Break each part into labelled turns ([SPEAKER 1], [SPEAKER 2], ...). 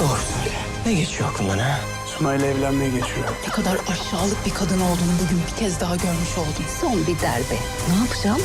[SPEAKER 1] Doğru söyle. Ne geçiyor aklından ha?
[SPEAKER 2] Suna ile evlenmeye geçiyor.
[SPEAKER 3] Ne kadar aşağılık bir kadın olduğunu bugün bir kez daha görmüş oldum.
[SPEAKER 4] Son bir darbe. Ne yapacağım?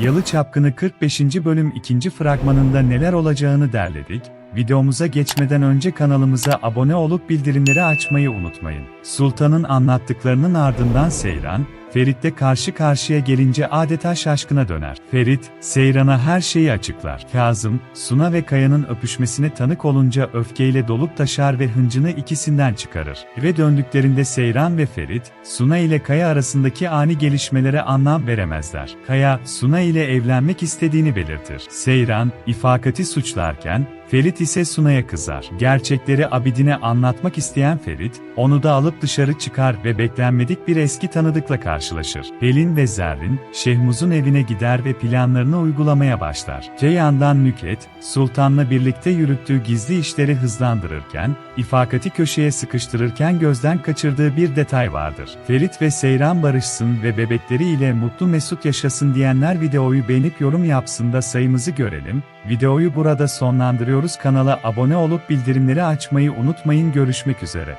[SPEAKER 5] Yalı Çapkını 45. bölüm 2. fragmanında neler olacağını derledik. Videomuza geçmeden önce kanalımıza abone olup bildirimleri açmayı unutmayın. Sultan'ın anlattıklarının ardından Seyran, Ferit'le karşı karşıya gelince adeta şaşkına döner. Ferit, Seyran'a her şeyi açıklar. Kazım, Suna ve Kaya'nın öpüşmesine tanık olunca öfkeyle dolup taşar ve hıncını ikisinden çıkarır. Eve döndüklerinde Seyran ve Ferit, Suna ile Kaya arasındaki ani gelişmelere anlam veremezler. Kaya, Suna ile evlenmek istediğini belirtir. Seyran, ifakati suçlarken, Ferit ise Suna'ya kızar. Gerçekleri Abidin'e anlatmak isteyen Ferit, onu da alıp dışarı çıkar ve beklenmedik bir eski tanıdıkla karşılaşır. Pelin ve Zerrin, Şehmuz'un evine gider ve planlarını uygulamaya başlar. Ceyhan'dan Nüket, Sultan'la birlikte yürüttüğü gizli işleri hızlandırırken, ifakati köşeye sıkıştırırken gözden kaçırdığı bir detay vardır. Ferit ve Seyran barışsın ve bebekleriyle mutlu mesut yaşasın diyenler videoyu beğenip yorum yapsın da sayımızı görelim. Videoyu burada sonlandırıyoruz. Kanala abone olup bildirimleri açmayı unutmayın. Görüşmek üzere.